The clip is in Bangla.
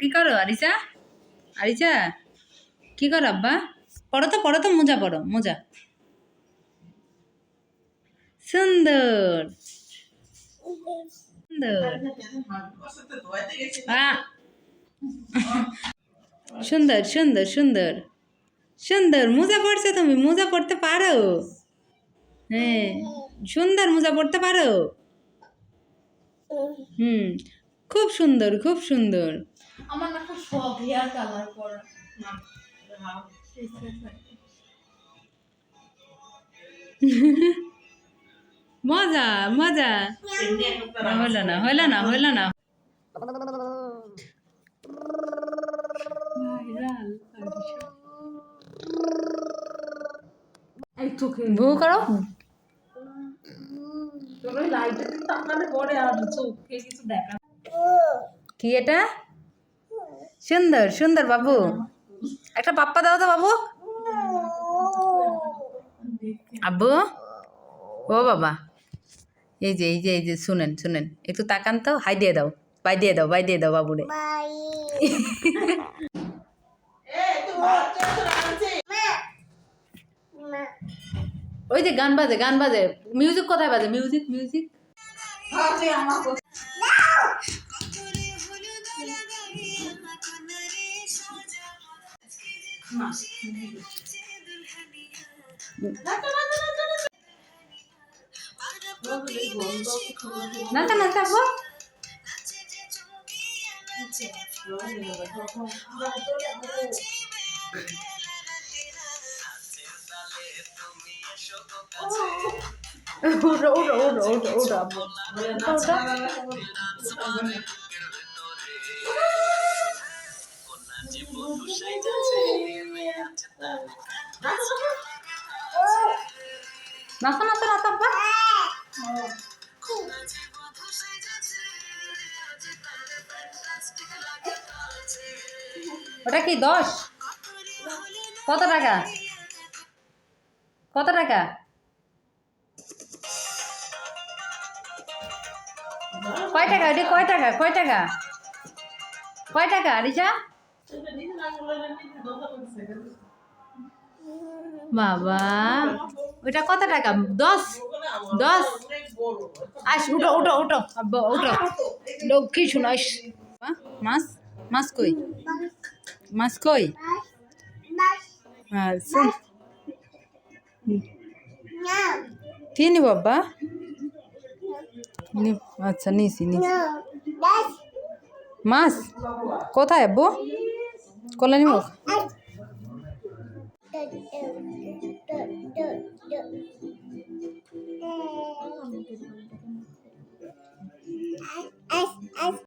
কি করো আরিসা আরিসা কি করো আব্বা? পড়ো তো পড়ো তো, মোজা পড়ো, মোজা। সুন্দর। সুন্দর। সুন্দর সুন্দর সুন্দর। সুন্দর, মোজা পড়ছে তুমি, মোজা পড়তে পারো। হ্যাঁ সুন্দর মোজা পড়তে পারো। হুম, খুব সুন্দর খুব সুন্দর। আমার না খুব শখ হেয়ার কালার করা মজা মজা। হইল না হইল না হইল না। করো। কি এটা? সুন্দর সুন্দর বাবু। একটা পাপ্পা দাও তো বাবু। আব্বু, ও বাবা। এই যে এই যে এই যে, শুনেন শুনেন। একটু তাকান তো, হাই দিয়ে দাও, বাই দিয়ে দাও, বাই দিয়ে দাও বাবুরে। ওই যে গান বাজে গান বাজে। মিউজিক কোথায় বাজে? মিউজিক মিউজিক নাচা নাচা আব্বু ওটা ওটা ওটা ওটা ওটা। ওটা ওটা নাচা নাচা নাচা আব্বা ওটা কি দশ কত টাকা কত টাকা কয় টাকা ওটা কয় টাকা কয় টাকা কয় টাকা রিজা বাবা ওটা কত টাকা? দশ? দশ? আস উঠো উঠো উঠো। উঠো। লক্ষ্মী শুনাস মাছ? মাছ কই? মাছ কই? হ্যাঁ শুন। কি নি- আচ্ছা নিছি নিছি। মাছ? কোথায়, আব্বু? কলা নিব